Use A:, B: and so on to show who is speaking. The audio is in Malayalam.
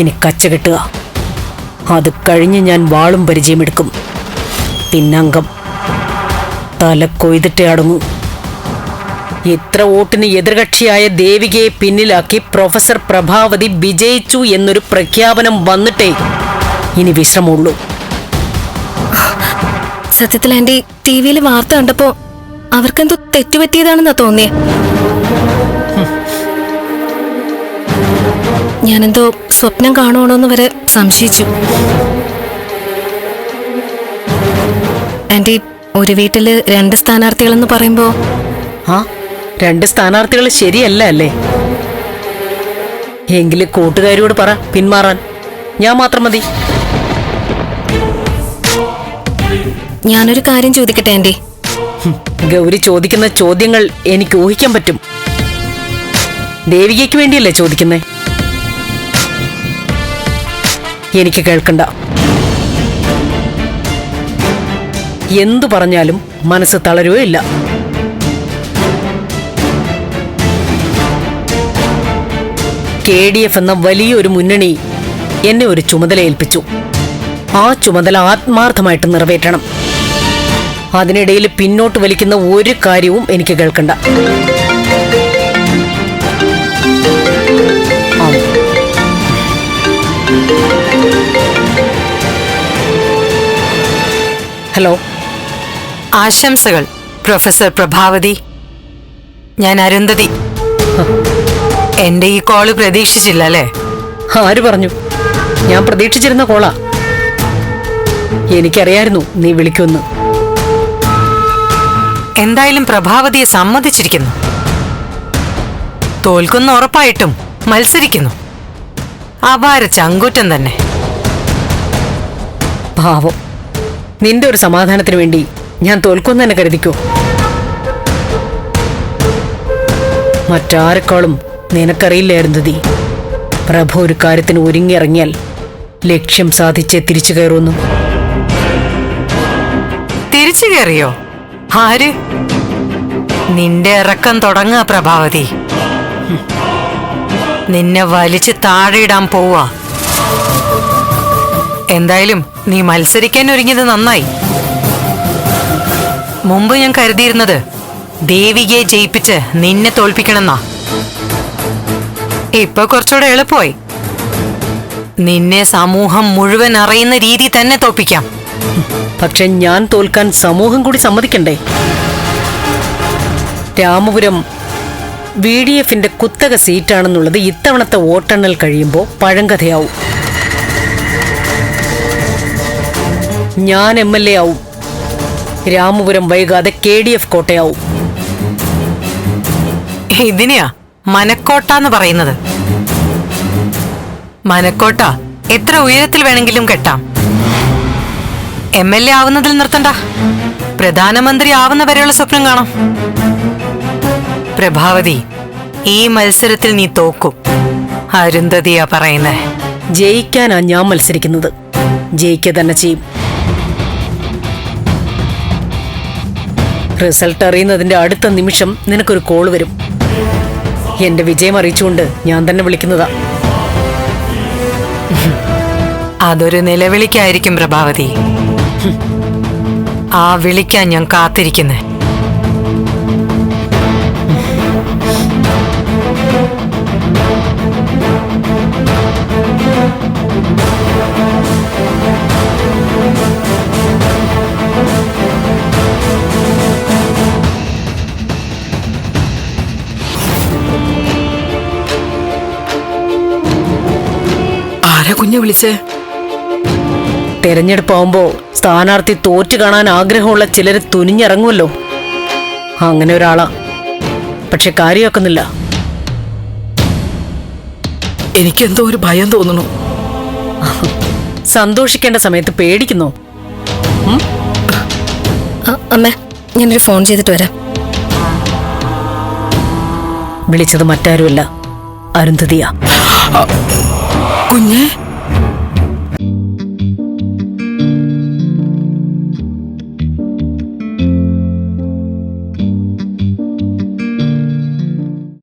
A: ഇനി കച്ച കെട്ടുക. അത് കഴിഞ്ഞ് ഞാൻ വാളും പരിചയമെടുക്കും പിന്നംഗം. തല കൊയ്തിട്ടേ അടങ്ങൂ. ഇത്ര വോട്ടിന് എതിർകക്ഷിയായ ദേവികയെ പിന്നിലാക്കി പ്രൊഫസർ പ്രഭാവതി വിജയിച്ചു എന്നൊരു പ്രഖ്യാപനം വന്നിട്ടേ ഇനി വിശ്രമമുള്ളൂ.
B: സത്യത്തിൽ ആന്റി ടി വിയിൽ വാർത്ത കണ്ടപ്പോ അവർക്കെന്തോ തെറ്റുപറ്റിയതാണെന്നാ തോന്നിയേ. ഞാനെന്തോ സ്വപ്നം കാണുവാണോന്ന് വരെ സംശയിച്ചു. ആന്റി ഒരു വീട്ടിൽ രണ്ട് സ്ഥാനാർത്ഥികളെന്ന് പറയുമ്പോ?
A: ആ രണ്ട് സ്ഥാനാർത്ഥികൾ ശരിയല്ല അല്ലേ? എങ്കിലും കൂട്ടുകാരിയോട് പറ പിന്മാറാൻ. ഞാൻ മാത്രം മതി.
B: ഞാനൊരു കാര്യം ചോദിക്കട്ടെ ആന്റി?
A: ഗൗരി ചോദിക്കുന്ന ചോദ്യങ്ങൾ എനിക്ക് ഊഹിക്കാൻ പറ്റും. ദേവികയ്ക്ക് വേണ്ടിയല്ലേ ചോദിക്കുന്നേ? എനിക്ക് കേൾക്കണ്ട. എന്തു പറഞ്ഞാലും മനസ്സ് തളരുകയോ ഇല്ല. കെ ഡി എഫ് എന്ന വലിയൊരു മുന്നണി എന്നെ ഒരു ചുമതല ഏൽപ്പിച്ചു. ആ ചുമതല ആത്മാർത്ഥമായിട്ട് നിറവേറ്റണം. അതിനിടയിൽ പിന്നോട്ട് വലിക്കുന്ന ഒരു കാര്യവും എനിക്ക് കേൾക്കണ്ട. ആ. ഹലോ.
C: ആശംസകൾ പ്രൊഫസർ പ്രഭാവതി. ഞാൻ അരുന്ധതി. എന്റെ ഈ കോൾ പ്രതീക്ഷിച്ചില്ല അല്ലേ?
A: ആര് പറഞ്ഞു? ഞാൻ പ്രതീക്ഷിച്ചിരുന്ന കോളാ. എനിക്കറിയായിരുന്നു നീ വിളിക്കുമെന്ന്.
C: എന്തായാലും പ്രഭാവതിയെ സമ്മതിച്ചിരിക്കുന്നു. തോൽക്കുന്ന ഉറപ്പായിട്ടും മത്സരിക്കുന്നു. അപാര ചങ്കൂറ്റം തന്നെ.
A: പാവം. നിന്റെ ഒരു സമാധാനത്തിന് വേണ്ടി ഞാൻ തോൽക്കുമെന്ന് തന്നെ കരുതിക്കോ? മറ്റാരെക്കാളും നിനക്കറിയില്ലായിരുന്നു തീ പ്രഭു ഒരു കാര്യത്തിന് ഒരുങ്ങിയിറങ്ങിയാൽ ലക്ഷ്യം സാധിച്ചേ തിരിച്ചു കയറുന്നു
C: തിരിച്ചു കയറിയോ? ആര്? നിന്റെ ഇറക്കം തുടങ്ങുക പ്രഭാവതി. നിന്നെ വലിച്ച് താഴെയിടാൻ പോവാ. എന്തായാലും നീ മത്സരിക്കാൻ ഒരുങ്ങിയത് നന്നായി. മുമ്പ് ഞാൻ കരുതിയിരുന്നത് ദേവികയെ ജയിപ്പിച്ച് നിന്നെ തോൽപ്പിക്കണമെന്നാ. ഇപ്പൊ കുറച്ചുകൂടെ എളുപ്പമായി. നിന്നെ സമൂഹം മുഴുവൻ അറിയുന്ന രീതി തന്നെ തോൽപ്പിക്കാം.
A: പക്ഷെ ഞാൻ തോൽക്കാൻ സമൂഹം കൂടി സമ്മതിക്കണ്ടേ? രാമപുരം വി ഡി എഫിന്റെ കുത്തക സീറ്റാണെന്നുള്ളത് ഇത്തവണത്തെ വോട്ടെണ്ണൽ കഴിയുമ്പോൾ പഴങ്കഥയാവും. ഞാൻ എം എൽ എ ആവും. രാമപുരം വൈകാതെ കെ ഡി എഫ് കോട്ടയാവും.
C: ഇതിനെയാ മനക്കോട്ട എന്ന് പറയുന്നത്? മനക്കോട്ട എത്ര ഉയരത്തിൽ വേണമെങ്കിലും കെട്ടാം. എം എൽ എ ആവുന്നതിൽ നിർത്തണ്ട. പ്രധാനമന്ത്രി ആവുന്ന വരെയുള്ള സ്വപ്നം കാണാം. പ്രഭാവതി ഈ മത്സരത്തിൽ നീ തോക്കും. അരുന്ധതിയാ പറയുന്നേ.
A: ജയിക്കാനാ ഞാൻ മത്സരിക്കുന്നത്. ജയിക്കുക തന്നെ ചെയ്യും. റിസൾട്ട് അറിയുന്നതിന്റെ അടുത്ത നിമിഷം നിനക്കൊരു കോൾ വരും. എന്റെ വിജയം അറിയിച്ചുകൊണ്ട് ഞാൻ തന്നെ വിളിക്കുന്നതാ.
C: അതൊരു നിലവിളിക്കായിരിക്കും പ്രഭാവതി. ആ വിളിക്കാൻ ഞാൻ കാത്തിരിക്കുന്നേ.
D: കുഞ്ഞെ വിളിച്ചേ.
A: തെരഞ്ഞെടുപ്പാവുമ്പോ സ്ഥാനാർത്ഥി തോറ്റു കാണാൻ ആഗ്രഹമുള്ള ചിലർ തുനിഞ്ഞിറങ്ങുമല്ലോ. അങ്ങനെ ഒരാളാ. പക്ഷെ കാര്യമാക്കുന്നില്ല.
D: എനിക്കെന്തോ ഒരു ഭയം തോന്നുന്നു.
A: സന്തോഷിക്കേണ്ട സമയത്ത് പേടിക്കുന്നു?
B: അമ്മ അമ്മേ ഞാനൊരു ഫോൺ ചെയ്തിട്ട് വരാം.
A: വിളിച്ചത് മറ്റാരുമല്ല. അരുന്ധതിയാ.
D: കുഞ്ഞെ